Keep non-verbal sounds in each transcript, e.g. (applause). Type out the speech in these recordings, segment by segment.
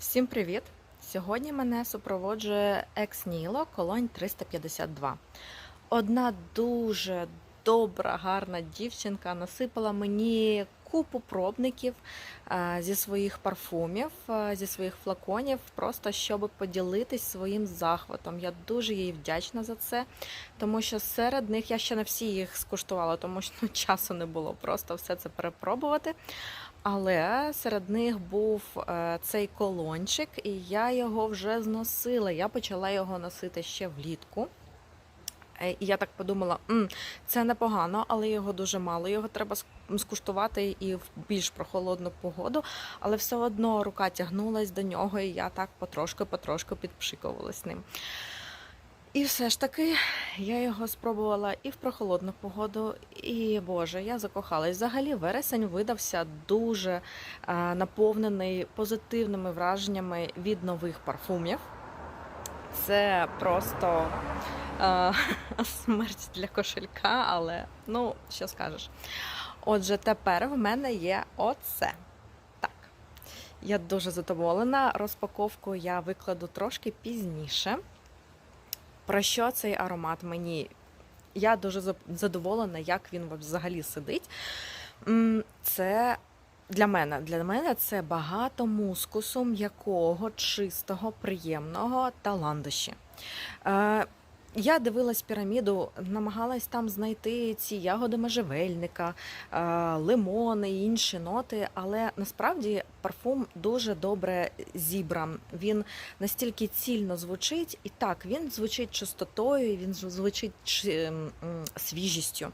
Всім привіт! Сьогодні мене супроводжує Ексніло Колонь 352. Одна дуже добра, гарна дівчинка насипала мені купу пробників е, зі своїх парфумів, е, зі своїх флаконів, просто щоб поділитись своїм захватом. Я дуже їй вдячна за це, тому що серед них я ще не всі їх скуштувала, тому що ну, (laughs) часу не було просто все це перепробувати. Але серед них був е, цей колончик, і я його вже зносила. Я почала його носити ще влітку. І я так подумала, М, це непогано, але його дуже мало. Його треба скуштувати і в більш прохолодну погоду. Але все одно рука тягнулась до нього, і я так потрошки-потрошки підпшикувалась ним. І все ж таки я його спробувала і в прохолодну погоду, і Боже, я закохалась. Взагалі, вересень видався дуже е, наповнений позитивними враженнями від нових парфумів. Це просто е, (laughs) смерть для кошелька, але ну, що скажеш. Отже, тепер в мене є оце. Так. Я дуже задоволена. Розпаковку я викладу трошки пізніше. Про що цей аромат мені? Я дуже задоволена, як він взагалі сидить. Це для мене, для мене це багато мускусу, м'якого, чистого, приємного та ландиші. Е, я дивилась піраміду, намагалась там знайти ці ягоди можжевельника, е, лимони і інші ноти, але насправді парфум дуже добре зібран. Він настільки цільно звучить, і так, він звучить чистотою, він звучить свіжістю.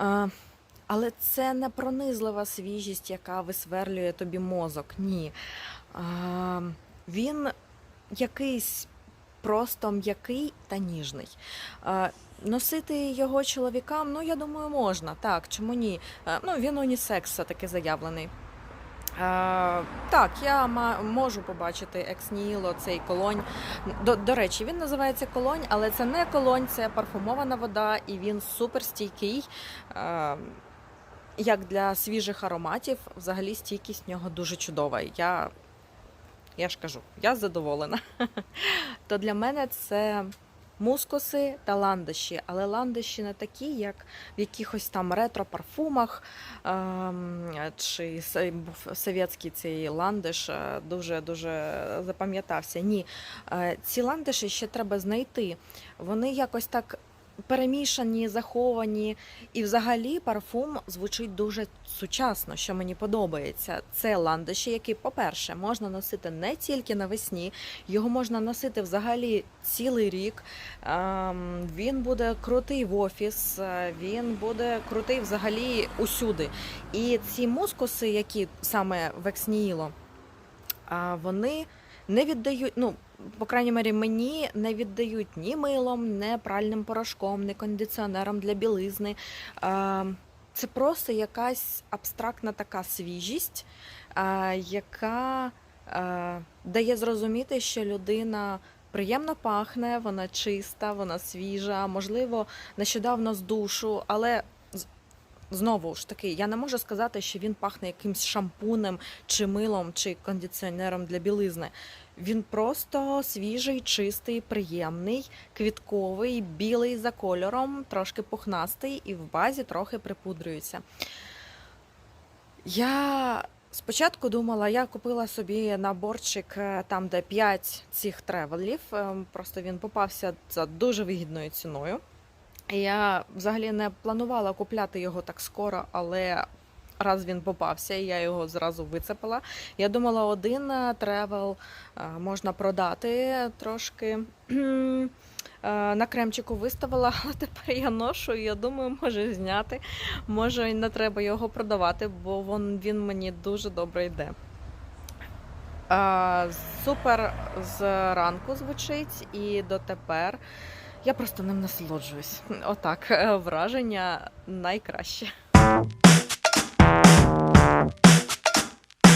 Е, але це не пронизлива свіжість, яка висверлює тобі мозок. Ні. Він якийсь просто м'який та ніжний. Носити його чоловікам, ну я думаю, можна. Так, чому ні? А, ну, він унісекс таки заявлений. А, так, я можу побачити ексніло, цей колонь. До, до речі, він називається колонь, але це не колонь, це парфумована вода, і він суперстійкий. А, як для свіжих ароматів, взагалі стійкість в нього дуже чудова. Я, я ж кажу, я задоволена. (laughs) То для мене це мускуси та ландиші, але ландиші не такі, як в якихось там ретро-парфумах, ем, чи совєтський цей ландиш дуже-дуже запам'ятався. Ні, е, ці ландиші ще треба знайти. Вони якось так перемішані, заховані. І взагалі парфум звучить дуже сучасно, що мені подобається. Це ландиші, які, по-перше, можна носити не тільки навесні, його можна носити взагалі цілий рік. Ем, Він буде крутий в офіс, е, він буде крутий взагалі усюди. І ці мускуси, які саме в Ексніло, вони не віддають, ну, по крайній мері, мені не віддають ні милом, ні пральним порошком, ні кондиціонером для білизни. Це просто якась абстрактна така свіжість, яка дає зрозуміти, що людина приємно пахне, вона чиста, вона свіжа, можливо, нещодавно з душу, але. Знову ж таки, я не можу сказати, що він пахне якимсь шампунем чи милом, чи кондиціонером для білизни. Він просто свіжий, чистий, приємний, квітковий, білий за кольором, трошки пухнастий і в базі трохи припудрюється. Я спочатку думала, я купила собі наборчик е, там, де 5 цих тревелів. ем, Просто він попався за дуже вигідною ціною. Я взагалі не планувала купляти його так скоро, але раз він попався, і я його зразу вицепила. Я думала, один е, тревел е, можна продати трошки. (clears throat) е, На кремчику виставила, (laughs) але тепер я ношу, і я думаю, може зняти. Може, не треба його продавати, бо він мені дуже добре йде. Супер з ранку звучить і дотепер. Я просто ним насолоджуюсь. Отак, е, враження найкраще.